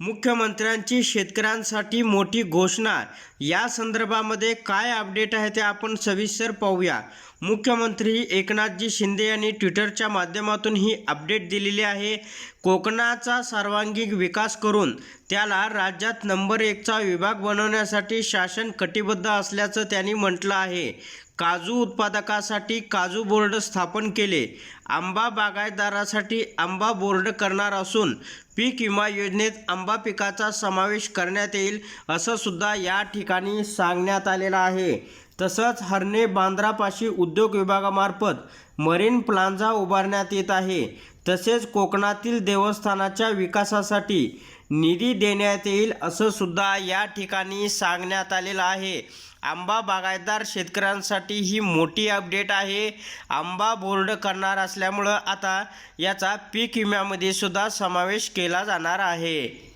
मुख्यमंत्र्यांची शेतकऱ्यांसाठी मोठी घोषणा. या संदर्भामध्ये काय अपडेट आहे ते आपण सविस्तर पाहूया. मुख्यमंत्री एकनाथजी शिंदे यांनी ट्विटरच्या माध्यमातून ही अपडेट दिलेली आहे. कोकणाचा सर्वांगीण विकास करून त्याला राज्यात नंबर एकचा विभाग बनवण्यासाठी शासन कटिबद्ध असल्याचं त्यांनी म्हटलं आहे. काजू उत्पादकासाठी काजू बोर्ड स्थापन केले. आंबा बागायतदारासाठी आंबा बोर्ड करणार असून पीक विमा योजनेत आंबा पिकाचा समावेश करण्यात येईल असं सुद्धा या ठिकाणी सांगण्यात आलेलं आहे. तसंच हरणे बांद्रापाशी उद्योग विभागामार्फत मरीन प्लांझा उभारण्यात येत आहे. तसेच कोकणातील देवस्थानाच्या विकासासाठी निधी देण्यात येईल असं सुद्धा या ठिकाणी सांगण्यात आलेलं आहे. आंबा बागायतदार शेतकऱ्यांसाठी ही मोठी अपडेट आहे. आंबा बोर्ड करणार असल्यामुळं आता याचा पीक विम्यामध्ये सुद्धा समावेश केला जाणार आहे.